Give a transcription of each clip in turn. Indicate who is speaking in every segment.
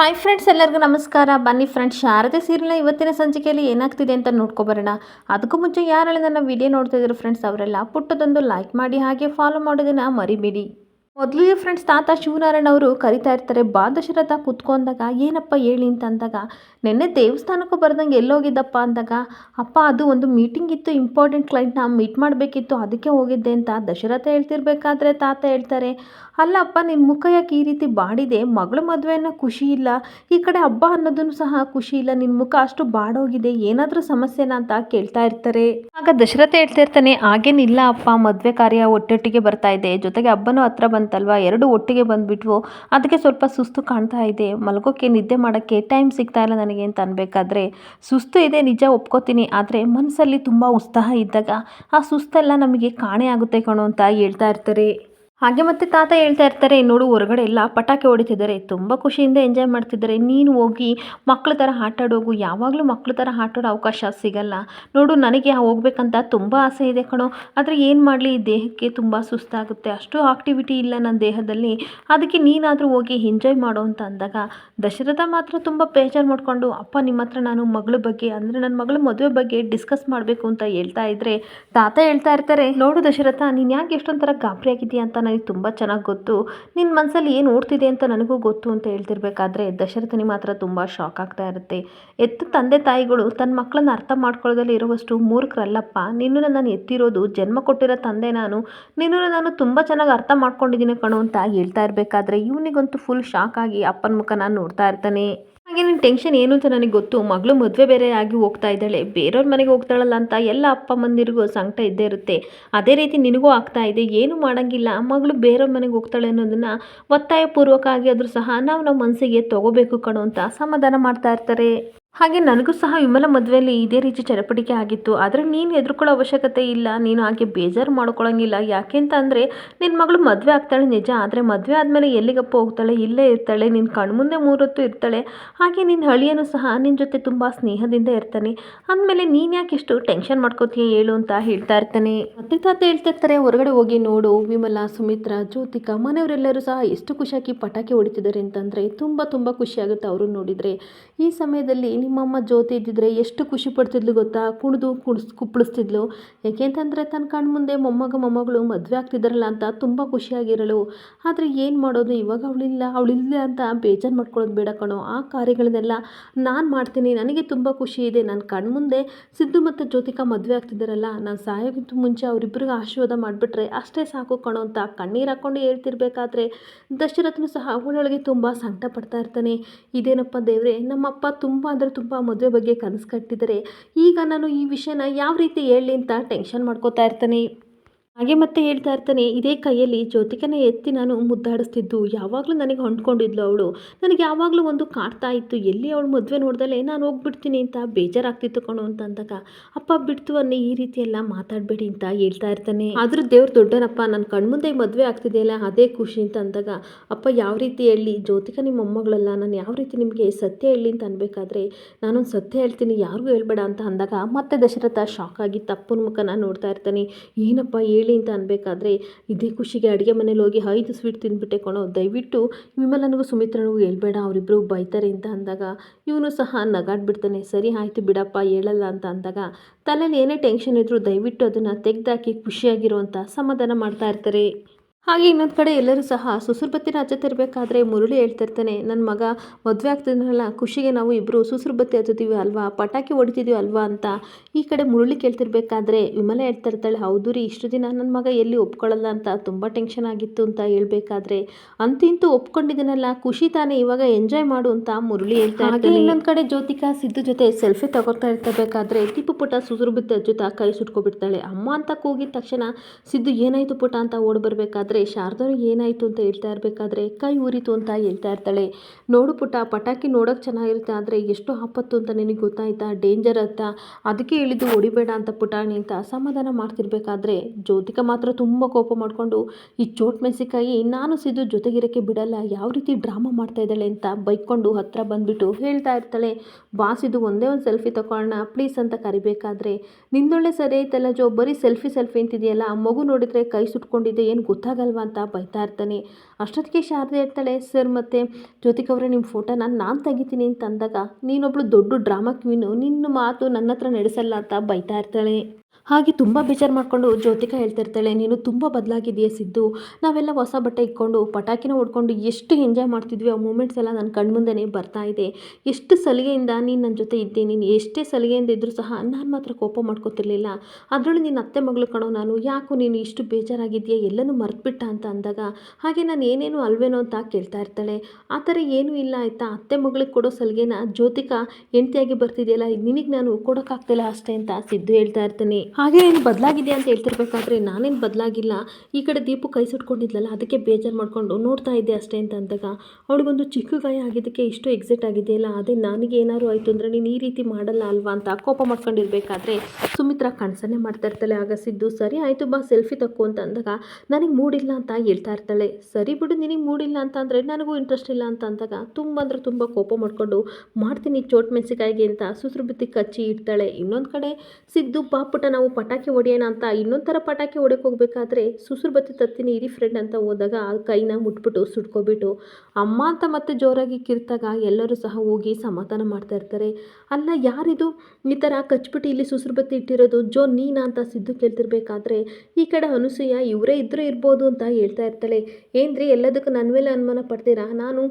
Speaker 1: Hi friends ಎಲ್ಲರಿಗೂ ನಮಸ್ಕಾರ. ಬನ್ನಿ ಫ್ರೆಂಡ್ಸ್ ಶಾರದೆ ಸೀರೆನ ಇವತ್ತಿನ ಸಂಚಿಕೆಯಲ್ಲಿ ಏನಾಗ್ತಿದೆ ಅಂತ ನೋಡ್ಕೊಬರೋಣ. ಅದಕ್ಕೂ ಮುಂಚೆ ಯಾರೆಲ್ಲ ನನ್ನ ವಿಡಿಯೋ ನೋಡ್ತಾ ಇದ್ರು ಫ್ರೆಂಡ್ಸ್ ಅವರೆಲ್ಲ ಪುಟ್ಟದೊಂದು ಲೈಕ್ ಮಾಡಿ ಹಾಗೆ ಫಾಲೋ ಮಾಡೋದನ್ನು ಮರಿಬೇಡಿ. ಮೊದಲಿಗೆ ಫ್ರೆಂಡ್ಸ್ ತಾತ ಶಿವನಾರಾಯಣ ಅವರು ಕರಿತಾ ಇರ್ತಾರೆ. ಬಾದಶರಥ ಕುತ್ಕೊಂಡಾಗ, ಏನಪ್ಪ ಹೇಳಿ? ಅಂತ ಅಂದಾಗ ನಿನ್ನೆ ದೇವಸ್ಥಾನಕ್ಕೂ ಬರ್ದಂಗೆ ಎಲ್ಲೋಗಿದ್ದಪ್ಪ ಅಂದಾಗ, ಅಪ್ಪ, ಅದು ಒಂದು ಮೀಟಿಂಗ್ ಇತ್ತು ಇಂಪಾರ್ಟೆಂಟ್ ಕ್ಲೈಂಟ್ನ ಮೀಟ್ ಮಾಡಬೇಕಿತ್ತು, ಅದಕ್ಕೆ ಹೋಗಿದ್ದೆ ಅಂತ ದಶರಥ ಹೇಳ್ತಿರ್ಬೇಕಾದ್ರೆ ತಾತ ಹೇಳ್ತಾರೆ. ಅಲ್ಲಪ್ಪ ನಿನ್ನ ಮುಖ ಯಾಕೆ ಈ ರೀತಿ ಬಾಡಿದೆ? ಮಗಳ ಮದುವೆ ಅನ್ನೋ ಖುಷಿ ಇಲ್ಲ. ಈ ಕಡೆ ಹಬ್ಬ ಅನ್ನೋದನ್ನು ಸಹ ಖುಷಿ ಇಲ್ಲ. ನಿನ್ನ ಮುಖ ಅಷ್ಟು ಬಾಡೋಗಿದೆ. ಏನಾದರೂ ಸಮಸ್ಯೆನಾ? ಅಂತ ಕೇಳ್ತಾ ಇರ್ತಾರೆ. ಆಗ ದಶರಥ ಹೇಳ್ತಾ ಇರ್ತಾನೆ, ಹಾಗೇನಿಲ್ಲ ಅಪ್ಪ, ಮದುವೆ ಕಾರ್ಯ ಒಟ್ಟೊಟ್ಟಿಗೆ ಬರ್ತಾ ಇದೆ. ಜೊತೆಗೆ ಹಬ್ಬನೂ ಹತ್ರ ಬಂತಲ್ವಾ? ಎರಡು ಒಟ್ಟಿಗೆ ಬಂದುಬಿಟ್ವು. ಅದಕ್ಕೆ ಸ್ವಲ್ಪ ಸುಸ್ತು ಕಾಣ್ತಾ ಇದೆ. ಮಲಗೋಕ್ಕೆ ನಿದ್ದೆ ಮಾಡೋಕ್ಕೆ ಟೈಮ್ ಸಿಗ್ತಾ ಇಲ್ಲ ನನಗೆ ಅಂತ ಅನ್ಬೇಕಾದ್ರೆ. ಸುಸ್ತು ಇದೆ, ನಿಜ ಒಪ್ಕೋತೀನಿ. ಆದರೆ ಮನಸ್ಸಲ್ಲಿ ತುಂಬ ಉತ್ಸಾಹ ಇದ್ದಾಗ ಆ ಸುಸ್ತೆಲ್ಲ ನಮಗೆ ಕಾಣೆ ಆಗುತ್ತೆ ಕಣೋ ಅಂತ ಹೇಳ್ತಾ ಇರ್ತಾರೆ. ಹಾಗೆ ಮತ್ತೆ ತಾತ ಹೇಳ್ತಾ ಇರ್ತಾರೆ, ನೋಡು, ಹೊರಗಡೆ ಎಲ್ಲ ಪಟಾಕಿ ಹೊಡಿತಿದ್ದಾರೆ. ತುಂಬ ಖುಷಿಯಿಂದ ಎಂಜಾಯ್ ಮಾಡ್ತಿದ್ದಾರೆ. ನೀನು ಹೋಗಿ ಮಕ್ಳ ಥರ ಆಟಾಡೋಗು ಯಾವಾಗಲೂ ಮಕ್ಳ ಥರ ಆಟಾಡೋ ಅವಕಾಶ ಸಿಗಲ್ಲ. ನೋಡು, ನನಗೆ ಹೋಗ್ಬೇಕಂತ ತುಂಬ ಆಸೆ ಇದೆ ಕಣೋ. ಆದರೆ ಏನು ಮಾಡಲಿ? ದೇಹಕ್ಕೆ ತುಂಬ ಸುಸ್ತಾಗುತ್ತೆ. ಅಷ್ಟು ಆಕ್ಟಿವಿಟಿ ಇಲ್ಲ ನನ್ನ ದೇಹದಲ್ಲಿ. ಅದಕ್ಕೆ ನೀನಾದರೂ ಹೋಗಿ ಎಂಜಾಯ್ ಮಾಡು ಅಂತ ಅಂದಾಗ ದಶರಥ ಮಾತ್ರ ತುಂಬ ಬೇಜಾರು ಮಾಡಿಕೊಂಡು, ಅಪ್ಪ, ನಿಮ್ಮ ಹತ್ರ ನಾನು ಮಗಳ ಬಗ್ಗೆ, ಅಂದರೆ ನನ್ನ ಮಗಳ ಮದುವೆ ಬಗ್ಗೆ ಡಿಸ್ಕಸ್ ಮಾಡಬೇಕು ಅಂತ ಹೇಳ್ತಾ ಇದ್ದರೆ ತಾತ ಹೇಳ್ತಾ ಇರ್ತಾರೆ, ನೋಡು ದಶರಥ, ನೀನು ಯಾಕೆ ಎಷ್ಟೊಂಥರ ಗಾಬರಿ ಆಗಿದೆಯಾ ಅಂತ ನನಗೆ ತುಂಬ ಚೆನ್ನಾಗಿ ಗೊತ್ತು. ನಿನ್ನ ಮನಸ್ಸಲ್ಲಿ ಏನು ಓಡ್ತಿದೆ ಅಂತ ನನಗೂ ಗೊತ್ತು ಅಂತ ಹೇಳ್ತಿರ್ಬೇಕಾದ್ರೆ ದಶರಥನಿ ಮಾತ್ರ ತುಂಬ ಶಾಕ್ ಆಗ್ತಾ ಇರುತ್ತೆ. ಎತ್ತು ತಂದೆ ತಾಯಿಗಳು ತನ್ನ ಮಕ್ಕಳನ್ನ ಅರ್ಥ ಮಾಡ್ಕೊಳ್ಳೋದಲ್ಲಿ ಇರುವಷ್ಟು ಮೂರ್ಖರಲ್ಲಪ್ಪ. ನಿನ್ನನ್ನು ನಾನು ಎತ್ತಿರೋದು ಜನ್ಮ ಕೊಟ್ಟಿರೋ ತಂದೆ ನಾನು. ನಿನ್ನನ್ನು ನಾನು ತುಂಬ ಚೆನ್ನಾಗಿ ಅರ್ಥ ಮಾಡ್ಕೊಂಡಿದ್ದೀನಿ ಕಣೋ ಅಂತ ಹೇಳ್ತಾ ಇರಬೇಕಾದ್ರೆ ಇವನಿಗಂತೂ ಫುಲ್ ಶಾಕ್ ಆಗಿ ಅಪ್ಪನ ಮುಖ ನಾನು ನೋಡ್ತಾ ಇರ್ತಾನೆ. ಹಾಗೆ ಟೆನ್ಷನ್ ಏನು ಅಂತ ನನಗೆ ಗೊತ್ತು. ಮಗಳು ಮದುವೆ ಬೇರೆ ಆಗಿ ಹೋಗ್ತಾ ಇದ್ದಾಳೆ. ಬೇರೆಯವ್ರ ಮನೆಗೆ ಹೋಗ್ತಾಳಲ್ಲ ಅಂತ ಎಲ್ಲ ಅಪ್ಪ ಅಮ್ಮಂದಿರಿಗೂ ಸಂಕಟ ಇದ್ದೇ ಇರುತ್ತೆ. ಅದೇ ರೀತಿ ನಿನಗೂ ಆಗ್ತಾ ಇದೆ. ಏನು ಮಾಡೋಂಗಿಲ್ಲ. ಮಗಳು ಬೇರೆಯವ್ರ ಮನೆಗೆ ಹೋಗ್ತಾಳೆ ಅನ್ನೋದನ್ನು ಒತ್ತಾಯಪೂರ್ವಕ ಆಗಿ ಆದರೂ ಸಹ ನಾವು ನಮ್ಮ ಮನಸ್ಸಿಗೆ ತಗೋಬೇಕು ಕಣೋ ಅಂತ ಸಮಾಧಾನ ಮಾಡ್ತಾ ಇರ್ತಾರೆ. ಹಾಗೆ ನನಗೂ ಸಹ ವಿಮಲ ಮದುವೆಯಲ್ಲಿ ಇದೇ ರೀತಿ ಚಟಪಟಿಕೆ ಆಗಿತ್ತು. ಆದರೆ ನೀನು ಹೆದರ್ಕೊಳ್ಳೋ ಅವಶ್ಯಕತೆ ಇಲ್ಲ. ನೀನು ಹಾಗೆ ಬೇಜಾರು ಮಾಡ್ಕೊಳ್ಳೋಂಗಿಲ್ಲ ಯಾಕೆ ಅಂತ ಅಂದರೆ ನಿನ್ನ ಮಗಳು ಮದುವೆ ಆಗ್ತಾಳೆ ನಿಜ. ಆದರೆ ಮದುವೆ ಆದಮೇಲೆ ಎಲ್ಲಿಗಪ್ಪ ಹೋಗ್ತಾಳೆ? ಇಲ್ಲೇ ಇರ್ತಾಳೆ. ನಿನ್ನ ಕಣ್ಮುಂದೆ ಮೂರೊತ್ತು ಇರ್ತಾಳೆ. ಹಾಗೆ ನಿನ್ನ ಹಳಿಯನು ಸಹ ನಿನ್ನ ಜೊತೆ ತುಂಬ ಸ್ನೇಹದಿಂದ ಇರ್ತಾನೆ. ಅಂದಮೇಲೆ ನೀನು ಯಾಕೆ ಇಷ್ಟು ಟೆನ್ಷನ್ ಮಾಡ್ಕೋತೀಯ ಹೇಳು ಅಂತ ಹೇಳ್ತಾ ಇರ್ತಾನೆ. ಮತ್ತೆ ತಾತ ಹೇಳ್ತಾ ಇರ್ತಾರೆ, ಹೊರಗಡೆ ಹೋಗಿ ನೋಡು. ವಿಮಲ, ಸುಮಿತ್ರಾ, ಜ್ಯೋತಿಕಾ ಮನೆಯವರೆಲ್ಲರೂ ಸಹ ಎಷ್ಟು ಖುಷಿಯಾಗಿ ಪಟಾಕಿ ಹೊಡಿತಿದ್ದಾರೆ ಅಂತಂದರೆ ತುಂಬ ತುಂಬ ಖುಷಿಯಾಗುತ್ತೆ ಅವರು ನೋಡಿದರೆ. ಈ ಸಮಯದಲ್ಲಿ ನಿಮ್ಮಮ್ಮ ಜ್ಯೋತಿ ಇದ್ದಿದ್ರೆ ಎಷ್ಟು ಖುಷಿ ಪಡ್ತಿದ್ಲು ಗೊತ್ತಾ? ಕುಣಿದು ಕುಣಿಸ್ ಕುಪ್ಪಳಿಸ್ತಿದ್ಲು. ಯಾಕೆಂತಂದರೆ ತನ್ನ ಕಣ್ಣು ಮುಂದೆ ಮೊಮ್ಮಗ ಮೊಮ್ಮಗಳು ಮದುವೆ ಆಗ್ತಿದ್ದಾರಲ್ಲ ಅಂತ ತುಂಬ ಖುಷಿಯಾಗಿರಳು ಆದರೆ ಏನು ಮಾಡೋದು? ಇವಾಗ ಅವಳಿಲ್ಲ ಅವಳಿಲ್ಲ ಅಂತ ಬೇಜಾರು ಮಾಡ್ಕೊಳ್ಳೋದು ಬೇಡ ಕಣೋ. ಆ ಕಾರ್ಯಗಳನ್ನೆಲ್ಲ ನಾನು ಮಾಡ್ತೀನಿ. ನನಗೆ ತುಂಬ ಖುಷಿ ಇದೆ. ನನ್ನ ಕಣ್ಣು ಮುಂದೆ ಸಿದ್ದು ಮತ್ತು ಜ್ಯೋತಿಕಾ ಮದುವೆ ಆಗ್ತಿದ್ದಾರಲ್ಲ. ನಾನು ಸಾಯೋಕ್ಕಿಂತ ಮುಂಚೆ ಅವರಿಬ್ಬರಿಗೆ ಆಶೀರ್ವಾದ ಮಾಡಿಬಿಟ್ರೆ ಅಷ್ಟೇ ಸಾಕು ಕಣೋ ಅಂತ ಕಣ್ಣೀರು ಹಾಕ್ಕೊಂಡು ಹೇಳ್ತಿರ್ಬೇಕಾದ್ರೆ ದಶರಥನು ಸಹ ಅವಳೊಳಗೆ ತುಂಬ ಸಂಕಟ ಪಡ್ತಾ ಇರ್ತಾನೆ. ಇದೇನಪ್ಪ ದೇವ್ರೆ? ನಮ್ಮಪ್ಪ ತುಂಬ ಅಂದರೆ ತುಂಬ ಮದುವೆ ಬಗ್ಗೆ ಕನಸು ಕಟ್ಟಿದ್ದಾರೆ ಈಗ ನಾನು ಈ ವಿಷಯನ ಯಾವ ರೀತಿ ಹೇಳಲಿ ಅಂತ ಟೆನ್ಷನ್ ಮಾಡ್ಕೋತಾ ಇರ್ತಾನೆ. ಹಾಗೆ ಮತ್ತೆ ಹೇಳ್ತಾ ಇರ್ತಾನೆ, ಇದೇ ಕೈಯಲ್ಲಿ ಜ್ಯೋತಿಕನ ಎತ್ತಿ ನಾನು ಮುದ್ದಾಡಿಸ್ತಿದ್ದು. ಯಾವಾಗಲೂ ನನಗೆ ಹೊಂದ್ಕೊಂಡಿದ್ಲು ಅವಳು. ನನಗೆ ಯಾವಾಗಲೂ ಒಂದು ಕಾಡ್ತಾ ಇತ್ತು. ಎಲ್ಲಿ ಅವಳು ಮದುವೆ ನೋಡ್ದಲೇ ನಾನು ಹೋಗ್ಬಿಡ್ತೀನಿ ಅಂತ ಬೇಜಾರಾಗ್ತಿತ್ತು ಕಣೋ ಅಂತ ಅಂದಾಗ, ಅಪ್ಪ, ಬಿಡ್ತು ಅನ್ನಿ, ಈ ರೀತಿ ಎಲ್ಲ ಮಾತಾಡಬೇಡಿ ಅಂತ ಹೇಳ್ತಾ ಇರ್ತಾನೆ. ಆದರೂ ದೇವ್ರು ದೊಡ್ಡನಪ್ಪ ನನ್ನ ಕಣ್ಮುಂದೆ ಮದುವೆ ಆಗ್ತಿದೆಯಲ್ಲ, ಅದೇ ಖುಷಿ ಅಂತ ಅಂದಾಗ, ಅಪ್ಪ, ಯಾವ ರೀತಿ ಹೇಳಿ? ಜ್ಯೋತಿಕ ನಿಮ್ಮ ಮೊಮ್ಮಗಳಲ್ಲ, ನಾನು ಯಾವ ರೀತಿ ನಿಮಗೆ ಸತ್ಯ ಹೇಳಿ ಅಂತ ಅನ್ಬೇಕಾದ್ರೆ, ನಾನೊಂದು ಸತ್ಯ ಹೇಳ್ತೀನಿ, ಯಾರಿಗೂ ಹೇಳ್ಬೇಡ ಅಂತ ಅಂದಾಗ, ಮತ್ತೆ ದಶರಥ ಶಾಕ್ ಆಗಿ ತಪ್ಪನ ಮುಖನ ನೋಡ್ತಾ ಇರ್ತಾನೆ. ಏನಪ್ಪ, ಹೇಳಿ? ಅಂತ ಅನ್ಬೇಕಾದ್ರೆ, ಇದೇ ಖುಷಿಗೆ ಅಡುಗೆ ಮನೇಲಿ ಹೋಗಿ ಐದು ಸ್ವೀಟ್ ತಿಂದ್ಬಿಟ್ಟೆ ಕಣೋ. ದಯವಿಟ್ಟು ವಿಮಲನಿಗೂ ಸುಮಿತ್ರನಿಗೂ ಹೇಳ್ಬೇಡ ಅವರಿಬ್ಬರು ಬೈತಾರೆ ಅಂತ ಅಂದಾಗ, ಇವನು ಸಹ ನಗಾಡ್ಬಿಡ್ತಾನೆ. ಸರಿ ಆಯಿತು ಬಿಡಪ್ಪ, ಹೇಳಲ್ಲ ಅಂತ ಅಂದಾಗ ತಲೆಯಲ್ಲಿ ಏನೇ ಟೆನ್ಷನ್ ಇದ್ದರೂ ದಯವಿಟ್ಟು ಅದನ್ನು ತೆಗೆದಾಕಿ ಖುಷಿಯಾಗಿರುವಂಥ ಸಮಾಧಾನ ಮಾಡ್ತಾ ಇರ್ತಾರೆ. ಹಾಗೆ ಇನ್ನೊಂದು ಕಡೆ ಎಲ್ಲರೂ ಸಹ ಸುಸುರು ಬತ್ತಿನ ತರಬೇಕಾದ್ರೆ ಮುರುಳಿ ಹೇಳ್ತಿರ್ತಾನೆ. ನನ್ನ ಮಗ ಮದುವೆ ಆಗ್ತಿದ್ನಲ್ಲ ಖುಷಿಗೆ ನಾವು ಇಬ್ಬರು ಸುಸುರು ಬತ್ತಿ ಹಚ್ಚುತ್ತೀವಿ ಅಲ್ವಾ? ಪಟಾಕಿ ಹೊಡಿತಿದ್ದೀವಿ ಅಲ್ವಾ? ಅಂತ. ಈ ಕಡೆ ಮುರುಳಿ ಕೇಳ್ತಿರ್ಬೇಕಾದ್ರೆ ವಿಮಲ ಹೇಳ್ತಾ ಇರ್ತಾಳೆ ಹೌದು ರೀ ಇಷ್ಟು ದಿನ ನನ್ನ ಮಗ ಎಲ್ಲಿ ಒಪ್ಕೊಳ್ಳಲ್ಲ ಅಂತ ತುಂಬ ಟೆನ್ಷನ್ ಆಗಿತ್ತು ಅಂತ ಹೇಳ್ಬೇಕಾದ್ರೆ. ಅಂತಿಂತೂ ಇಂತೂ ಒಪ್ಕೊಂಡಿದ್ದೀನಲ್ಲ ಖುಷಿ ತಾನೇ ಇವಾಗ ಎಂಜಾಯ್ ಮಾಡು ಅಂತ ಮುರುಳಿ ಹೇಳ್ತಾ ಹಾಗೆ ಇನ್ನೊಂದು ಕಡೆ ಜ್ಯೋತಿಕಾ ಸಿದ್ದು ಜೊತೆ ಸೆಲ್ಫಿ ತಗೋತಾ ಇರ್ತಬೇಕಾದ್ರೆ ತಿಪ್ಪು ಪುಟ ಸುಸುರು ಬತ್ತಿ ಹಚ್ಚುತ್ತಾ ಕೈ ಸುಟ್ಕೊಬಿಡ್ತಾಳೆ. ಅಮ್ಮ ಅಂತ ಕೂಗಿದ ತಕ್ಷಣ ಸಿದ್ದು ಏನಾಯ್ತು ಪುಟ ಅಂತ ಓಡ್ ಬರಬೇಕಾದ್ರೆ ಶಾರದವ್ರಿಗೆ ಏನಾಯಿತು ಅಂತ ಹೇಳ್ತಾ ಇರಬೇಕಾದ್ರೆ ಕೈ ಉರಿತು ಅಂತ ಹೇಳ್ತಾ ಇರ್ತಾಳೆ. ನೋಡು ಪುಟ್ಟ, ಪಟಾಕಿ ನೋಡೋಕ್ಕೆ ಚೆನ್ನಾಗಿರುತ್ತೆ, ಆದರೆ ಎಷ್ಟು ಆಪತ್ತು ಅಂತ ನಿನಗೆ ಗೊತ್ತಾಯ್ತಾ? ಡೇಂಜರ್ ಅಂತ? ಅದಕ್ಕೆ ಹೇಳಿದ್ದು ಹೊಡಿಬೇಡ ಅಂತ ಪುಟಾಣಿ ಅಂತ ಅಸಮಾಧಾನ ಮಾಡ್ತಿರ್ಬೇಕಾದ್ರೆ ಜ್ಯೋತಿಕ ಮಾತ್ರ ತುಂಬ ಕೋಪ ಮಾಡಿಕೊಂಡು, ಈ ಚೋಟ್ ಮೆಣಸಿಕಾಯಿ ನಾನು ಸಿದ್ದು ಜೊತೆಗಿರೋಕ್ಕೆ ಬಿಡಲ್ಲ, ಯಾವ ರೀತಿ ಡ್ರಾಮಾ ಮಾಡ್ತಾ ಇದ್ದಾಳೆ? ಅಂತ ಬೈಕೊಂಡು ಹತ್ರ ಬಂದುಬಿಟ್ಟು ಹೇಳ್ತಾ ಇರ್ತಾಳೆ. ಬಾಸ್ ಇದು ಒಂದೇ ಒಂದು ಸೆಲ್ಫಿ ತಗೊಳ್ಳೋಣ ಪ್ಲೀಸ್ ಅಂತ ಕರಿಬೇಕಾದ್ರೆ, ನಿಂದೊಳ್ಳೆ ಸರಿ ಐತಲ್ಲ ಜೋ, ಬರೀ ಸೆಲ್ಫಿ ಸೆಲ್ಫಿ ಅಂತಿದೆಯಲ್ಲ, ಮಗು ನೋಡಿದರೆ ಕೈ ಸುಟ್ಕೊಂಡಿದ್ದೆ ಏನು ಗೊತ್ತಾಗ ಆಗಲ್ವಾ ಅಂತ ಬೈತಾ ಇರ್ತಾನೆ. ಅಷ್ಟೊತ್ತಿಗೆ ಶಾರದೆ ಇರ್ತಾಳೆ ಸರ್ ಮತ್ತು ಜ್ಯೋತಿಕ್ ಅವರೇ ನಿಮ್ಮ ಫೋಟೋನ ನಾನು ತೆಗಿತೀನಿ ಅಂತ ಅಂದಾಗ, ನೀನೊಬ್ಳು ದೊಡ್ಡ ಡ್ರಾಮಾ ಕ್ವೀನು, ನಿನ್ನ ಮಾತು ನನ್ನ ಹತ್ರ ನಡೆಸಲ್ಲ ಅಂತ ಬೈತಾ ಇರ್ತಾಳೆ. ಹಾಗೆ ತುಂಬ ಬೇಜಾರು ಮಾಡಿಕೊಂಡು ಜ್ಯೋತಿಕಾ ಹೇಳ್ತಿರ್ತಾಳೆ, ನೀನು ತುಂಬ ಬದಲಾಗಿದೆಯಾ ಸಿದ್ದು? ನಾವೆಲ್ಲ ಹೊಸ ಬಟ್ಟೆ ಇಟ್ಕೊಂಡು ಪಟಾಕಿನ ಹೊಡ್ಕೊಂಡು ಎಷ್ಟು ಎಂಜಾಯ್ ಮಾಡ್ತಿದ್ವಿ, ಆ ಮೂಮೆಂಟ್ಸ್ ಎಲ್ಲ ನನ್ನ ಕಣ್ಮುಂದೆನೇ ಬರ್ತಾ ಇದೆ. ಎಷ್ಟು ಸಲಿಗೆಯಿಂದ ನೀನು ನನ್ನ ಜೊತೆ ಇದ್ದೆ, ನೀನು ಎಷ್ಟೇ ಸಲಿಗೆಯಿಂದ ಇದ್ದರೂ ಸಹ ನಾನು ಮಾತ್ರ ಕೋಪ ಮಾಡ್ಕೋತಿರ್ಲಿಲ್ಲ. ಅದರಲ್ಲೂ ನಿನ್ನ ಅತ್ತೆ ಮಗಳು ಕಣೋ ನಾನು, ಯಾಕೋ ನೀನು ಇಷ್ಟು ಬೇಜಾರಾಗಿದೆಯಾ ಎಲ್ಲನೂ ಮರ್ತ್ಬಿಟ್ಟ ಅಂತ ಅಂದಾಗ? ಹಾಗೆ ನಾನು ಏನೇನು ಅಲ್ವೇನೋ ಅಂತ ಕೇಳ್ತಾ ಇರ್ತಾಳೆ. ಆ ಥರ ಏನೂ ಇಲ್ಲ ಆಯಿತಾ? ಅತ್ತೆ ಮಗಳಿಗೆ ಕೊಡೋ ಸಲಿಗೆನ ಜ್ಯೋತಿಕಾ ಹೆಂಡ್ತಿಯಾಗಿ ಬರ್ತಿದೆಯಲ್ಲ, ನಿನಗೆ ನಾನು ಕೊಡೋಕ್ಕಾಗ್ತಿಲ್ಲ ಅಷ್ಟೇ ಅಂತ ಸಿದ್ದು ಹೇಳ್ತಾ ಇರ್ತಾನೆ. ಹಾಗೆ ನೀನು ಬದಲಾಗಿದೆ ಅಂತ ಹೇಳ್ತಿರ್ಬೇಕಾದ್ರೆ ನಾನೇನು ಬದಲಾಗಿಲ್ಲ. ಈ ಕಡೆ ದೀಪು ಕೈ ಸುಟ್ಕೊಂಡಿದ್ಲಲ್ಲ, ಅದಕ್ಕೆ ಬೇಜಾರು ಮಾಡಿಕೊಂಡು ನೋಡ್ತಾ ಇದ್ದೆ ಅಷ್ಟೇ ಅಂತ ಅಂದಾಗ ಅವಳಿಗೊಂದು ಚಿಕ್ಕ ಗಾಯ ಆಗಿದ್ದಕ್ಕೆ ಇಷ್ಟು ಎಕ್ಸಿಟ್ ಆಗಿದೆಯಲ್ಲ, ಅದೇ ನನಗೆ ಏನಾದ್ರು ಆಯಿತು ಅಂದರೆ ನೀನು ಈ ರೀತಿ ಮಾಡಲ್ಲ ಅಲ್ವಾ ಅಂತ ಕೋಪ ಮಾಡ್ಕೊಂಡಿರ್ಬೇಕಾದ್ರೆ ಸುಮಿತ್ರ ಕಣ್ಸನ್ನೇ ಮಾಡ್ತಾ ಇರ್ತಾಳೆ. ಆಗ ಸಿದ್ದು, ಸರಿ ಆಯಿತು ಬಾ, ಸೆಲ್ಫಿ ತಕ್ಕು ಅಂತ ಅಂದಾಗ, ನನಗೆ ಮೂಡಿಲ್ಲ ಅಂತ ಹೇಳ್ತಾ ಇರ್ತಾಳೆ. ಸರಿ ಬಿಡು, ನಿನಗೆ ಮೂಡಿಲ್ಲ ಅಂತ ಅಂದರೆ ನನಗೂ ಇಂಟ್ರೆಸ್ಟ್ ಇಲ್ಲ ಅಂತ ಅಂದಾಗ, ತುಂಬ ಅಂದರೆ ತುಂಬ ಕೋಪ ಮಾಡಿಕೊಂಡು, ಮಾಡ್ತೀನಿ, ಚೋಟ್ ಮೆಣಸಿಕಾಯಿಗೆ ಅಂತ ಸುಸ್ರು ಬಿತ್ತಿ ಕಚ್ಚಿ ಇಡ್ತಾಳೆ. ಇನ್ನೊಂದು ಕಡೆ ಸಿದ್ದು ಪಾಪುಟ ನಾವು ಪಟಾಕಿ ಹೊಡೆಯೋಣ ಅಂತ ಇನ್ನೊಂದು ಥರ ಪಟಾಕಿ ಹೊಡೆಯಕ್ಕೆ ಹೋಗ್ಬೇಕಾದ್ರೆ ಸುಸ್ರು ಬತ್ತಿ ತತ್ತೀನಿ, ಇರಿ ಫ್ರೆಂಡ್ ಅಂತ ಹೋದಾಗ ಆ ಕೈನ ಮುಟ್ಬಿಟ್ಟು ಸುಟ್ಕೊಬಿಟ್ಟು ಅಮ್ಮ ಅಂತ ಮತ್ತೆ ಜೋರಾಗಿ ಕಿರ್ತಾಗ ಎಲ್ಲರೂ ಸಹ ಹೋಗಿ ಸಮಾಧಾನ ಮಾಡ್ತಾ ಇರ್ತಾರೆ. ಅಲ್ಲ, ಯಾರಿದು? ಈ ಥರ ಕಚ್ಬಿಟ್ಟು ಇಲ್ಲಿ ಸುಸ್ರು ಬತ್ತಿ ಇಟ್ಟಿರೋದು ಜೋ ನೀನಾ ಅಂತ ಸಿದ್ದು ಕೇಳ್ತಿರ್ಬೇಕಾದ್ರೆ ಈ ಕಡೆ ಅನಸೂಯ ಇವರೇ ಇದ್ರೂ ಇರ್ಬೋದು ಅಂತ ಹೇಳ್ತಾ ಇರ್ತಾಳೆ. ಏನ್ರಿ, ಎಲ್ಲದಕ್ಕೂ ನನ್ನ ಮೇಲೆ ಅನುಮಾನ ಪಡ್ತೀರಾ? ನಾನು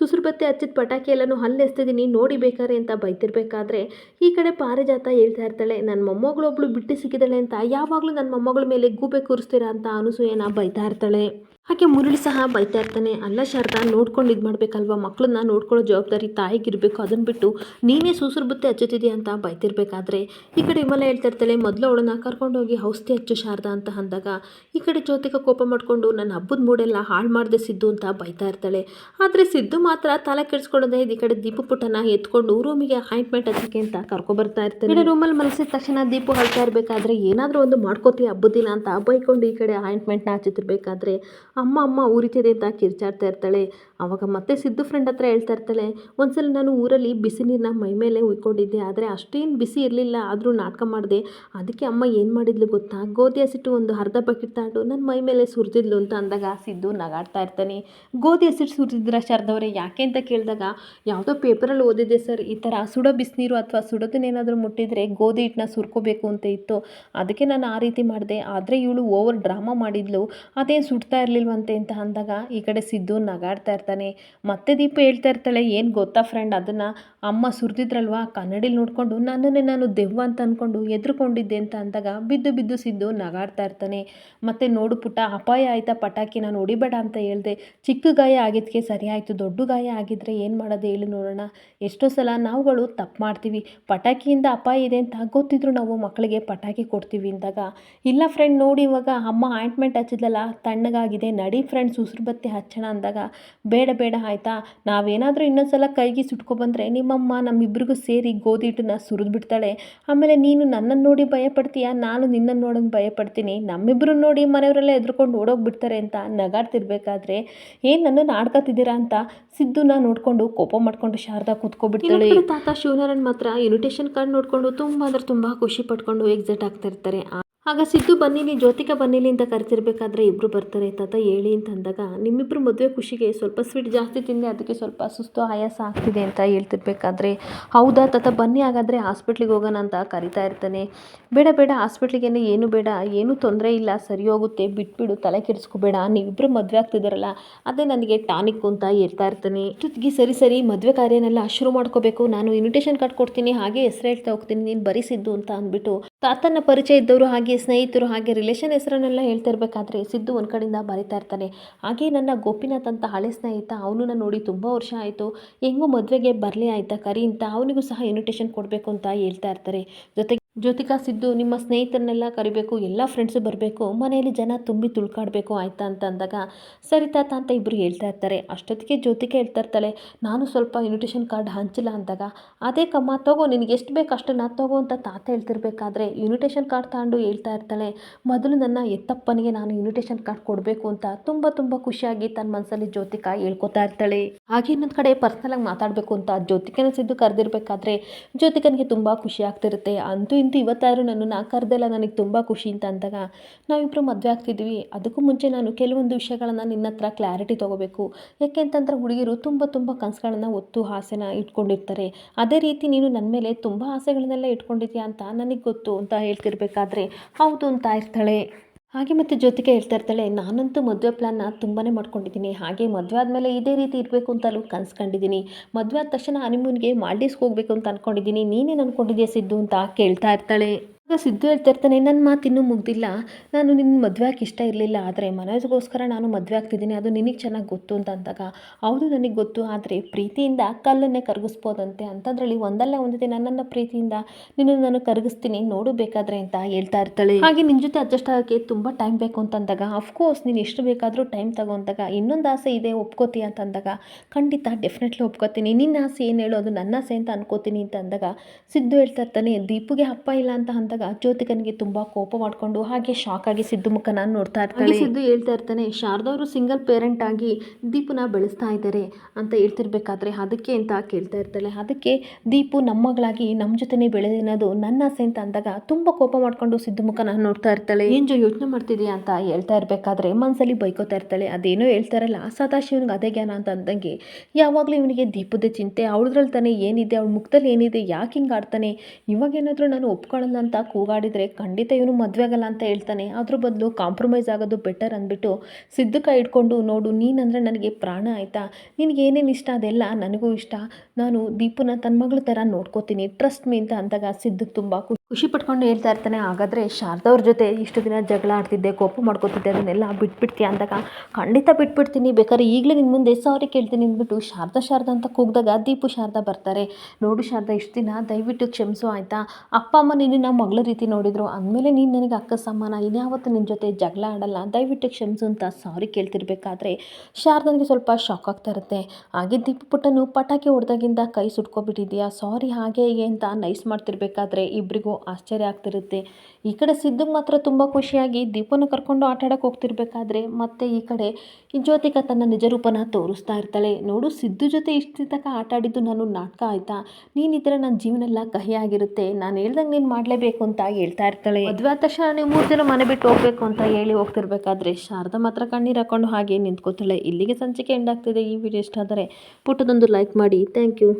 Speaker 1: ಸುಸ್ರು ಬತ್ತಿ ಹಚ್ಚಿದ ಪಟಾಕಿ ಎಲ್ಲನೂ ಹಲ್ಲು ಎಸ್ತಿದ್ದೀನಿ, ನೋಡಿ ಬೇಕಾರೆ ಅಂತ ಬೈತಿರ್ಬೇಕಾದ್ರೆ ಈ ಕಡೆ ಪಾರಿಜಾತ ಹೇಳ್ತಾ ಇರ್ತಾಳೆ. ನನ್ನ ಮೊಮ್ಮಗಳೊಬ್ಳು ಬಿಟ್ಟು ಸಿಕ್ಕಿದಾಳೆ ಅಂತ ಯಾವಾಗಲೂ ನನ್ನ ಮೊಮ್ಮಗಳ ಮೇಲೆ ಗೂಬೆ ಕೂರಿಸ್ತೀರಾ ಅಂತ ಅನಸೂಯನ ಬೈತಾ ಇರ್ತಾಳೆ. ಹಾಗೆ ಮುರಳಿ ಸಹ ಬೈತಾ ಇರ್ತಾನೆ. ಅಲ್ಲ ಶಾರದಾ, ನೋಡ್ಕೊಂಡು ಇದು ಮಾಡಬೇಕಲ್ವ? ಮಕ್ಕಳನ್ನ ನೋಡ್ಕೊಳ್ಳೋ ಜವಾಬ್ದಾರಿ ತಾಯಿಗಿರಬೇಕು. ಅದನ್ನು ಬಿಟ್ಟು ನೀನೇ ಸೂಸರು ಬುತ್ತಿ ಹಚ್ಚುತ್ತಿದೆಯಾ ಅಂತ ಬೈತಿರ್ಬೇಕಾದ್ರೆ. ಈ ಕಡೆ ವಿಮಲ ಹೇಳ್ತಾ ಇರ್ತಾಳೆ, ಮೊದಲು ಅವಳನ್ನ ಕರ್ಕೊಂಡೋಗಿ ಔಷಧಿ ಹಚ್ಚು ಶಾರದಾ ಅಂತ ಅಂದಾಗ, ಈ ಕಡೆ ಜ್ಯೋತಿಕ ಕೋಪ ಮಾಡಿಕೊಂಡು, ನನ್ನ ಹಬ್ಬದ ಮೂಡೆಲ್ಲ ಹಾಳು ಮಾಡದೆ ಸಿದ್ದು ಅಂತ ಬೈತಾ ಇರ್ತಾಳೆ. ಆದರೆ ಸಿದ್ದು ಮಾತ್ರ ತಲೆ ಕೆಡಿಸ್ಕೊಳ್ಳೋದೇ ಈ ಕಡೆ ದೀಪು ಪುಟ್ಟನ ಎತ್ಕೊಂಡು ರೂಮಿಗೆ ಅಪಾಯಿಂಟ್ಮೆಂಟ್ ಹಚ್ಚಕ್ಕೆ ಅಂತ ಕರ್ಕೊಬರ್ತಾ ಇರ್ತಾರೆ ರೂಮಲ್ಲಿ ಮಲಸಿದ ತಕ್ಷಣ ದೀಪು ಹೇಳ್ತಾ ಇರಬೇಕಾದ್ರೆ ಏನಾದರೂ ಒಂದು ಮಾಡ್ಕೋತೀವಿ ಹಬ್ಬದ ದಿನ ಅಂತ ಬೈಕೊಂಡು ಈ ಕಡೆ ಅಪಾಯಿಂಟ್ಮೆಂಟ್ನ ಹಚ್ಚುತ್ತಿರ್ಬೇಕಾದ್ರೆ. ಅಮ್ಮ ಅಮ್ಮ ಉರಿತದೆ ಅಂತ ಕಿರ್ಚಾಡ್ತಾ ಇರ್ತಾಳೆ. ಆವಾಗ ಮತ್ತೆ ಸಿದ್ದು ಫ್ರೆಂಡ್ ಹತ್ರ ಹೇಳ್ತಾ ಇರ್ತಾಳೆ, ಒಂದ್ಸಲ ನಾನು ಊರಲ್ಲಿ ಬಿಸಿ ನೀರನ್ನ ಮೈ ಮೇಲೆ ಉಯ್ಕೊಂಡಿದ್ದೆ, ಆದರೆ ಅಷ್ಟೇನು ಬಿಸಿ ಇರಲಿಲ್ಲ, ಆದರೂ ನಾಟಕ ಮಾಡಿದೆ. ಅದಕ್ಕೆ ಅಮ್ಮ ಏನು ಮಾಡಿದ್ಲು ಗೊತ್ತಾ? ಗೋಧಿ ಹಸಿಟ್ಟು ಒಂದು ಅರ್ಧ ಬಕೆಟ್ ತಗೊಂಡು ನನ್ನ ಮೈ ಮೇಲೆ ಸುರಿದಿದ್ಲು ಅಂತ ಅಂದಾಗ ಸಿದ್ದು ನಗಾಡ್ತಾ ಇರ್ತಾನೆ. ಗೋಧಿ ಹಸಿಟ್ಟು ಸುರಿದಿದ್ರ ಶಾರದವರೇ ಯಾಕೆ ಅಂತ ಕೇಳಿದಾಗ, ಯಾವುದೋ ಪೇಪರಲ್ಲಿ ಓದಿದೆ ಸರ್ ಈ ಥರ ಸುಡೋ ಬಿಸಿನೀರು ಅಥವಾ ಸುಡೋದನ್ನೇನಾದರೂ ಮುಟ್ಟಿದರೆ ಗೋಧಿ ಹಿಟ್ಟನ್ನ ಸುರ್ಕೋಬೇಕು ಅಂತ ಇತ್ತು. ಅದಕ್ಕೆ ನಾನು ಆ ರೀತಿ ಮಾಡಿದೆ. ಆದರೆ ಇವಳು ಓವರ್ ಡ್ರಾಮಾ ಮಾಡಿದ್ಲು. ಅದೇನು ಸುಡ್ತಾ ಇರಲಿಲ್ವಂತೆ? ಅಂತ ಅಂದಾಗ ಈ ಕಡೆ ಸಿದ್ದು ನಗಾಡ್ತಾ ಇರ್ತಾನೆ ಮತ್ತೆ ದೀಪ ಹೇಳ್ತಾ ಇರ್ತಾಳೆ, ಏನು ಗೊತ್ತಾ ಫ್ರೆಂಡ್ ಅದನ್ನು ಅಮ್ಮ ಸುರಿದಿದ್ರಲ್ವಾ? ಕನ್ನಡಿಲಿ ನೋಡಿಕೊಂಡು ನನ್ನನ್ನೇ ನಾನು ದೆವ್ವ ಅಂತ ಅಂದ್ಕೊಂಡು ಎದ್ರುಕೊಂಡಿದ್ದೆ ಅಂತ ಅಂದಾಗ ಬಿದ್ದು ಬಿದ್ದು ಸಿದ್ದು ನಗಾಡ್ತಾ ಇರ್ತಾನೆ. ಮತ್ತು ನೋಡು ಪುಟ್ಟ, ಅಪಾಯ ಆಯಿತಾ ಪಟಾಕಿ ನಾನು ಹೊಡಿಬೇಡ ಅಂತ ಹೇಳಿದೆ. ಚಿಕ್ಕ ಗಾಯ ಆಗಿದ್ದಕ್ಕೆ ಸರಿ ಆಯಿತು, ದೊಡ್ಡ ಗಾಯ ಆಗಿದ್ದರೆ ಏನು ಮಾಡೋದು ಹೇಳಿ ನೋಡೋಣ. ಎಷ್ಟೋ ಸಲ ನಾವುಗಳು ತಪ್ಪು ಮಾಡ್ತೀವಿ. ಪಟಾಕಿಯಿಂದ ಅಪಾಯ ಇದೆ ಅಂತ ಗೊತ್ತಿದ್ರು ನಾವು ಮಕ್ಕಳಿಗೆ ಪಟಾಕಿ ಕೊಡ್ತೀವಿ ಅಂದಾಗ, ಇಲ್ಲ ಫ್ರೆಂಡ್ ನೋಡಿ ಇವಾಗ ಅಮ್ಮ ಆಯಿಂಟ್ಮೆಂಟ್ ಹಚ್ಚಿದ್ಲಲ್ಲ, ತಣ್ಣಗಾಗಿದೆ, ನಡಿ ಫ್ರೆಂಡ್ಸ್ ಉಸಿರು ಬತ್ತಿ ಹಚ್ಚೋಣ ಅಂದಾಗ ಬೇಡ ಬೇಡ ಆಯ್ತಾ? ನಾವೇನಾದರೂ ಇನ್ನೊಂದು ಸಲ ಕೈಗೆ ಸುಟ್ಕೊಬಂದರೆ ನಿಮ್ಮಮ್ಮ ನಮ್ಮಿಬ್ಬರಿಗೂ ಸೇರಿ ಗೋಧಿ ಹಿಟ್ಟನ್ನ ಸುರಿದು ಬಿಡ್ತಾಳೆ. ಆಮೇಲೆ ನೀನು ನನ್ನನ್ನು ನೋಡಿ ಭಯಪಡ್ತೀಯ? ನಾನು ನಿನ್ನನ್ನು ನೋಡೋದು ಭಯಪಡ್ತೀನಿ. ನಮ್ಮಿಬ್ಬರು ನೋಡಿ ಮನೆಯವರೆಲ್ಲ ಎದ್ರುಕೊಂಡು ಓಡೋಗ್ಬಿಡ್ತಾರೆ ಅಂತ ನಗಾಡ್ತಿರ್ಬೇಕಾದ್ರೆ ಏನು ನನ್ನನ್ನು ಆಡ್ಕೊತಿದ್ದೀರಾ ಅಂತ ಸಿದ್ದುನ ನೋಡಿಕೊಂಡು ಕೋಪ ಮಾಡ್ಕೊಂಡು ಶಾರದಾ ಕೂತ್ಕೊಬಿಡ್ತಾಳೆ. ತಾತ ಶಿವನಾರಾಯಣ್ ಮಾತ್ರ ಇನ್ವಿಟೇಷನ್ ಕಾರ್ಡ್ ನೋಡಿಕೊಂಡು ತುಂಬ ಅಂದ್ರೆ ತುಂಬ ಖುಷಿ ಪಟ್ಕೊಂಡು ಎಕ್ಸೈಟ್ ಆಗ್ತಾ ಇರ್ತಾರೆ. ಆಗ ಸಿದ್ದು ಬನ್ನಿಲಿ ಜ್ಯೋತಿಕ ಬನ್ನಿಲಿ ಅಂತ ಕರೆತಿರ್ಬೇಕಾದ್ರೆ ಇಬ್ಬರು ಬರ್ತಾರೆ. ತಾತ ಹೇಳಿ ಅಂತ ಅಂದಾಗ ನಿಮ್ಮಿಬ್ಬರು ಮದುವೆ ಖುಷಿಗೆ ಸ್ವಲ್ಪ ಸ್ವೀಟ್ ಜಾಸ್ತಿ ತಿಂದೆ, ಅದಕ್ಕೆ ಸ್ವಲ್ಪ ಸುಸ್ತು ಆಯಾಸ ಆಗ್ತಿದೆ ಅಂತ ಹೇಳ್ತಿರ್ಬೇಕಾದ್ರೆ, ಹೌದಾ ತಾತ, ಬನ್ನಿ ಹಾಗಾದರೆ ಹಾಸ್ಪಿಟ್ಲಿಗೆ ಹೋಗೋಣ ಅಂತ ಕರಿತಾ ಇರ್ತಾನೆ. ಬೇಡ ಬೇಡ ಹಾಸ್ಪಿಟ್ಲಿಗೇನೆ ಏನು ಬೇಡ, ಏನೂ ತೊಂದರೆ ಇಲ್ಲ, ಸರಿ ಹೋಗುತ್ತೆ, ಬಿಟ್ಬಿಡು, ತಲೆ ಕೆಡಿಸ್ಕೋಬೇಡ ನೀವಿಬ್ಬರು ಮದುವೆ ಆಗ್ತಿದ್ದಾರಲ್ಲ, ಅದೇ ನನಗೆ ಟಾನಿಕ್ ಅಂತ ಹೇಳ್ತಾ ಇರ್ತಾನೆ. ಜೊತೆಗೆ ಸರಿ ಸರಿ, ಮದುವೆ ಕಾರ್ಯನೆಲ್ಲ ಶುರು ಮಾಡ್ಕೋಬೇಕು, ನಾನು ಇನ್ವಿಟೇಷನ್ ಕಾರ್ಡ್ ಕೊಡ್ತೀನಿ, ಹಾಗೆ ಹೆಸರು ಹೇಳ್ತಾ ಹೋಗ್ತೀನಿ, ನೀನು ಬರಿಸಿದ್ದು ಅಂತ ಅಂದ್ಬಿಟ್ಟು ತಾತನ ಪರಿಚಯ ಇದ್ದವರು ಹಾಗೆ ಸ್ನೇಹಿತರು ಹಾಗೆ ರಿಲೇಷನ್ ಹೆಸರನ್ನೆಲ್ಲ ಹೇಳ್ತಾ ಇರಬೇಕಾದ್ರೆ ಸಿದ್ದು ಒಂದು ಕಡೆಯಿಂದ ಬರಿತಾ ಇರ್ತಾನೆ. ಹಾಗೆ ನನ್ನ ಗೋಪಿನಾಥ್ ಅಂತ ಹಳೆ ಸ್ನೇಹಿತ, ಅವನನ್ನ ನೋಡಿ ತುಂಬ ವರ್ಷ ಆಯಿತು. ಹೆಂಗೂ ಮದುವೆಗೆ ಬರಲಿ ಆಯಿತಾ ಕರಿ ಅಂತ, ಅವನಿಗೂ ಸಹ ಇನ್ವಿಟೇಷನ್ ಕೊಡಬೇಕು ಅಂತ ಹೇಳ್ತಾ ಇರ್ತಾರೆ. ಜೊತೆಗೆ ಜ್ಯೋತಿಕಾ, ಸಿದ್ದು, ನಿಮ್ಮ ಸ್ನೇಹಿತರನ್ನೆಲ್ಲ ಕರಿಬೇಕು, ಎಲ್ಲ ಫ್ರೆಂಡ್ಸು ಬರಬೇಕು, ಮನೆಯಲ್ಲಿ ಜನ ತುಂಬಿ ತುಳ್ಕಾಡಬೇಕು ಆಯಿತಾ ಅಂತ ಅಂದಾಗ ಸರಿ ತಾತ ಅಂತ ಇಬ್ಬರು ಹೇಳ್ತಾ ಇರ್ತಾರೆ. ಅಷ್ಟೊತ್ತಿಗೆ ಜ್ಯೋತಿಕಾ ಹೇಳ್ತಾ ಇರ್ತಾಳೆ, ನಾನು ಸ್ವಲ್ಪ ಇನ್ವಿಟೇಷನ್ ಕಾರ್ಡ್ ಹಂಚಿಲ್ಲ ಅಂದಾಗ, ಅದೇ ಕಮ್ಮ, ತಗೋ, ನಿನಗೆ ಎಷ್ಟು ಬೇಕು ಅಷ್ಟು ನಾ ತಗೋ ಅಂತ ತಾತ ಹೇಳ್ತಿರ್ಬೇಕಾದ್ರೆ ಇನ್ವಿಟೇಷನ್ ಕಾರ್ಡ್ ತಗೊಂಡು ಹೇಳ್ತಾ ಇರ್ತಾಳೆ. ಮೊದಲು ನನ್ನ ಎತ್ತಪ್ಪನಿಗೆ ನಾನು ಇನ್ವಿಟೇಷನ್ ಕಾರ್ಡ್ ಕೊಡಬೇಕು ಅಂತ ತುಂಬ ತುಂಬ ಖುಷಿಯಾಗಿ ತನ್ನ ಮನಸ್ಸಲ್ಲಿ ಜ್ಯೋತಿಕಾ ಹೇಳ್ಕೊತಾ ಇರ್ತಾಳೆ. ಹಾಗೆ ಇನ್ನೊಂದು ಕಡೆ ಪರ್ಸ್ನಲಾಗಿ ಮಾತಾಡಬೇಕು ಅಂತ ಜ್ಯೋತಿಕನ ಸಿದ್ದು ಕರೆದಿರ್ಬೇಕಾದ್ರೆ ಜ್ಯೋತಿಕನಿಗೆ ತುಂಬ ಖುಷಿ ಆಗ್ತಿರುತ್ತೆ. ಅಂತೂ ಅಂತೂ ಇವತ್ತಾದರೂ ನನ್ನನ್ನು ಕರೆದಲ್ಲ ನನಗೆ ತುಂಬ ಖುಷಿ ಅಂತ ಅಂದಾಗ ನಾವಿಬ್ಬರು ಮದುವೆ ಆಗ್ತಿದ್ವಿ. ಅದಕ್ಕೂ ಮುಂಚೆ ನಾನು ಕೆಲವೊಂದು ವಿಷಯಗಳನ್ನು ನಿನ್ನ ಹತ್ರ ಕ್ಲಾರಿಟಿ ತೊಗೋಬೇಕು. ಯಾಕೆ ಅಂತಂದ್ರೆ ಹುಡುಗಿರು ತುಂಬ ತುಂಬ ಕನಸುಗಳನ್ನ ಒತ್ತು ಆಸೆನ ಇಟ್ಕೊಂಡಿರ್ತಾರೆ. ಅದೇ ರೀತಿ ನೀನು ನನ್ನ ಮೇಲೆ ತುಂಬ ಆಸೆಗಳನ್ನೆಲ್ಲ ಇಟ್ಕೊಂಡಿದ್ಯಾ ಅಂತ ನನಗೆ ಗೊತ್ತು ಅಂತ ಹೇಳ್ತಿರ್ಬೇಕಾದ್ರೆ ಹೌದು ಅಂತ ಇರ್ತಾಳೆ. ಹಾಗೆ ಮತ್ತು ಜೊತೆಗೆ ಹೇಳ್ತಾ ಇರ್ತಾಳೆ, ನಾನಂತೂ ಮದುವೆ ಪ್ಲ್ಯಾನ್ನ ತುಂಬಾ ಮಾಡ್ಕೊಂಡಿದ್ದೀನಿ. ಹಾಗೆ ಮದುವೆ ಆದಮೇಲೆ ಇದೇ ರೀತಿ ಇರಬೇಕು ಅಂತಲೂ ಕನಸು ಕಂಡಿದ್ದೀನಿ ಮದುವೆ ಆದ ತಕ್ಷಣ ಹನಿಮೂನ್ಗೆ ಮಾಲ್ಡೀವ್ಸ್ಗೆ ಹೋಗಬೇಕು ಅಂತ ಅಂದ್ಕೊಂಡಿದ್ದೀನಿ ನೀನೇನು ಅಂದ್ಕೊಂಡಿದ್ಯಾ ಸಿದ್ದು? ಅಂತ ಕೇಳ್ತಾ ಇರ್ತಾಳೆ. ಆಗ ಸಿದ್ದು ಹೇಳ್ತಾ ಇರ್ತಾನೆ ನನ್ನ ಮಾತು ಇನ್ನೂ ಮುಗ್ದಿಲ್ಲ. ನಾನು ನಿನ್ನ ಮದುವೆ ಆಗಿ ಇಷ್ಟ ಇರಲಿಲ್ಲ. ಆದರೆ ಮನಸ್ಸಿಗೋಸ್ಕರ ನಾನು ಮದುವೆ ಆಗ್ತಿದ್ದೀನಿ. ಅದು ನಿನಗೆ ಚೆನ್ನಾಗಿ ಗೊತ್ತು ಅಂತ ಅಂದಾಗ, ಹೌದು, ನನಗೆ ಗೊತ್ತು. ಆದರೆ ಪ್ರೀತಿಯಿಂದ ಕಲ್ಲನ್ನೇ ಕರಗಿಸ್ಬೋದಂತೆ. ಅಂತಂದ್ರಲ್ಲಿ ಒಂದಲ್ಲ ಒಂದು ದಿನ ನನ್ನ ಪ್ರೀತಿಯಿಂದ ನಿನ್ನ ನಾನು ಕರಗಿಸ್ತೀನಿ. ನೋಡು ಬೇಕಾದ್ರೆ ಅಂತ ಹೇಳ್ತಾ ಇರ್ತಾಳೆ. ಹಾಗೆ ನಿನ್ನ ಜೊತೆ ಅಡ್ಜಸ್ಟ್ ಆಗೋಕ್ಕೆ ತುಂಬ ಟೈಮ್ ಬೇಕು ಅಂತಂದಾಗ ಅಫ್ಕೋರ್ಸ್ ನೀನು ಎಷ್ಟು ಬೇಕಾದರೂ ಟೈಮ್ ತಗೊಂತಾಗ ಇನ್ನೊಂದು ಆಸೆ ಇದೆ ಒಪ್ಕೋತೀಯ ಅಂತ ಅಂದಾಗ, ಖಂಡಿತ ಡೆಫಿನೆಟ್ಲಿ ಒಪ್ಕೋತೀನಿ. ನಿನ್ನ ಆಸೆ ಏನು ಹೇಳು ಅದು ನನ್ನ ಆಸೆ ಅಂತ ಅನ್ಕೋತೀನಿ ಅಂತ ಅಂದಾಗ, ಸಿದ್ದು ಹೇಳ್ತಾ ಇರ್ತಾನೆ, ದೀಪುಗೆ ಅಪ್ಪ ಇಲ್ಲ ಅಂತ ಅಂದಾಗ ಜ್ಯೋತಿಕನಿಗೆ ತುಂಬ ಕೋಪ ಮಾಡಿಕೊಂಡು ಹಾಗೆ ಶಾಕ್ ಆಗಿ ಸಿದ್ದು ಮುಖನ ನೋಡ್ತಾ ಇರ್ತಾಳೆ. ಸಿದ್ದು ಹೇಳ್ತಾ ಇರ್ತಾನೆ ಶಾರದವರು ಸಿಂಗಲ್ ಪೇರೆಂಟ್ ಆಗಿ ದೀಪನ ಬೆಳೆಸ್ತಾ ಇದ್ದಾರೆ ಅಂತ ಹೇಳ್ತಿರ್ಬೇಕಾದ್ರೆ ಅದಕ್ಕೆ ಅಂತ ಕೇಳ್ತಾ ಇರ್ತಾಳೆ. ಅದಕ್ಕೆ ದೀಪು ನಮ್ಮ ಮಗಳಾಗಿ ನಮ್ಮ ಜೊತೆನೇ ಬೆಳೆದಿರೋದು ನನ್ನ ಆಸೆ ಅಂತ ಅಂದಾಗ ತುಂಬ ಕೋಪ ಮಾಡಿಕೊಂಡು ಸಿದ್ದು ಮುಖನ ನೋಡ್ತಾ ಇರ್ತಾಳೆ. ಏನು ಜೋ ಯೋಚನೆ ಮಾಡ್ತಿದ್ಯಾ ಅಂತ ಹೇಳ್ತಾ ಇರಬೇಕಾದ್ರೆ ಮನಸ್ಸಲ್ಲಿ ಬೈಕೋತಾ ಇರ್ತಾಳೆ. ಅದೇನೋ ಹೇಳ್ತಾರಲ್ಲ ಸದಾಶಿವನಿಗೆ ಅದೇ ಜ್ಞಾನ ಅಂತ ಅಂದಂಗೆ ಯಾವಾಗಲೂ ಇವನಿಗೆ ದೀಪದ ಚಿಂತೆ. ಅವಳದ್ರಲ್ಲಿ ತಾನೇ ಏನಿದೆ ಅವಳ ಮುಖದಲ್ಲಿ ಏನಿದೆ ಯಾಕೆ ಹಿಂಗೆ ಆಡ್ತಾನೆ? ಇವಾಗೇನಾದರೂ ನಾನು ಒಪ್ಕೊಳ್ಳಲ್ಲ ಅಂತ ಕೂಗಾಡಿದರೆ ಖಂಡಿತ ಇವನು ಮದುವೆ ಆಗಲ್ಲ ಅಂತ ಹೇಳ್ತಾನೆ. ಅದ್ರ ಬದಲು ಕಾಂಪ್ರಮೈಸ್ ಆಗೋದು ಬೆಟರ್ ಅಂದ್ಬಿಟ್ಟು ಸಿದ್ದು ಇಟ್ಕೊಂಡು, ನೋಡು, ನೀನಂದರೆ ನನಗೆ ಪ್ರಾಣ ಆಯಿತಾ? ನಿನಗೆ ಏನೇನು ಇಷ್ಟ? ಅದೆಲ್ಲ ನನಗೂ ಇಷ್ಟ. ನಾನು ದೀಪನ ತನ್ನ ಮಗಳ ಥರ ನೋಡ್ಕೋತೀನಿ. ಟ್ರಸ್ಟ್ ಮೀ ಅಂತ ಅಂದಾಗ ಸಿದ್ಧಕ್ಕೆ ತುಂಬ ಪಟ್ಕೊಂಡು ಹೇಳ್ತಾ ಇರ್ತಾನೆ. ಹಾಗಾದರೆ ಶಾರದವ್ರ ಜೊತೆ ಇಷ್ಟು ದಿನ ಜಗಳ ಆಡ್ತಿದ್ದೆ, ಕೋಪ ಮಾಡ್ಕೋತಿದ್ದೆ, ಅದನ್ನೆಲ್ಲ ಬಿಟ್ಬಿಡ್ತೀಯ ಅಂದಾಗ ಖಂಡಿತ ಬಿಟ್ಬಿಡ್ತೀನಿ. ಬೇಕಾದ್ರೆ ಈಗಲೇ ನಿನ್ನ ಮುಂದೆ ಸಾರಿ ಕೇಳ್ತೀನಿ ಅಂದ್ಬಿಟ್ಟು ಶಾರದಾ ಶಾರದಾ ಅಂತ ಕೂಗಿದಾಗ ದೀಪು, ಶಾರದಾ ಬರ್ತಾರೆ. ನೋಡು ಶಾರದಾ, ಇಷ್ಟು ದಿನ ದಯವಿಟ್ಟು ಕ್ಷಮಿಸು ಆಯಿತಾ? ಅಪ್ಪ, ಅಮ್ಮ ನಿನ್ನ ಮಗಳ ರೀತಿ ನೋಡಿದ್ರು. ಅಂದಮೇಲೆ ನೀನು ನನಗೆ ಅಕ್ಕ ಸಮಾನ. ಇನ್ಯಾವತ್ತು ನಿನ್ನ ಜೊತೆ ಜಗಳ ಆಡಲ್ಲ. ದಯವಿಟ್ಟು ಕ್ಷಮಿಸು ಅಂತ ಸಾರಿ ಕೇಳ್ತಿರ್ಬೇಕಾದ್ರೆ ಶಾರದನಿಗೆ ಸ್ವಲ್ಪ ಶಾಕ್ ಆಗ್ತಾ ಇರುತ್ತೆ. ಹಾಗೆ ದೀಪು ಪುಟ್ಟನು ಪಟಾಕಿ ಹೊಡೆದಾಗಿಂದ ಕೈ ಸುಟ್ಕೊಬಿಟ್ಟಿದ್ಯಾ? ಸಾರಿ ಹಾಗೆ, ಹೀಗೆ ಅಂತ ನೈಸ್ ಮಾಡ್ತಿರ್ಬೇಕಾದ್ರೆ ಇಬ್ಬರಿಗೂ ಆಶ್ಚರ್ಯ ಆಗ್ತಿರುತ್ತೆ. ಈ ಕಡೆ ಸಿದ್ಧಗೆ ಮಾತ್ರ ತುಂಬ ಖುಷಿಯಾಗಿ ದೀಪನ ಕರ್ಕೊಂಡು ಆಟ ಆಡೋಕೆ ಹೋಗ್ತಿರ್ಬೇಕಾದ್ರೆ ಮತ್ತೆ ಈ ಕಡೆ ಈ ತನ್ನ ನಿಜ ರೂಪನ ತೋರಿಸ್ತಾ ಇರ್ತಾಳೆ. ನೋಡು ಸಿದ್ದು ಜೊತೆ ಇಷ್ಟು ತನಕ ಆಟ ಆಡಿದ್ದು ನಾನು ನಾಟಕ ಆಯಿತಾ? ನೀನಿದ್ರೆ ನನ್ನ ಜೀವನ ಎಲ್ಲ ಕಹಿಯಾಗಿರುತ್ತೆ ನಾನು ಹೇಳ್ದಂಗೆ ನೀನು ಮಾಡಲೇಬೇಕು ಅಂತ ಹೇಳ್ತಾ ಇರ್ತಾಳೆ. ಮದುವೆ ತಕ್ಷಣ ನೀವು ಮೂರು ಜನ ಮನೆ ಬಿಟ್ಟು ಹೋಗಬೇಕು ಅಂತ ಹೇಳಿ ಹೋಗ್ತಿರ್ಬೇಕಾದ್ರೆ ಶಾರದಾ ಮಾತ್ರ ಕಣ್ಣೀರು ಹಾಕೊಂಡು ಹಾಗೆ ನಿಂತ್ಕೋತಾಳೆ. ಇಲ್ಲಿಗೆ ಸಂಚಿಕೆ ಎಂಡ್ ಆಗ್ತಿದೆ. ಈ ವಿಡಿಯೋ ಇಷ್ಟ ಆದರೆ ಪುಟ್ಟದೊಂದು ಲೈಕ್ ಮಾಡಿ. Thank you